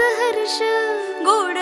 सहर्ष गोड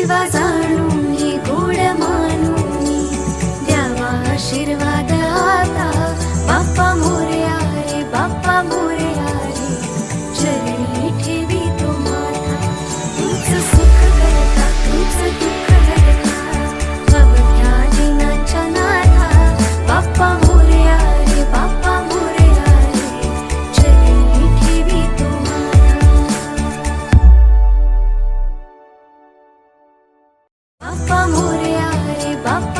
I divas are बापा मोर्या रे बापा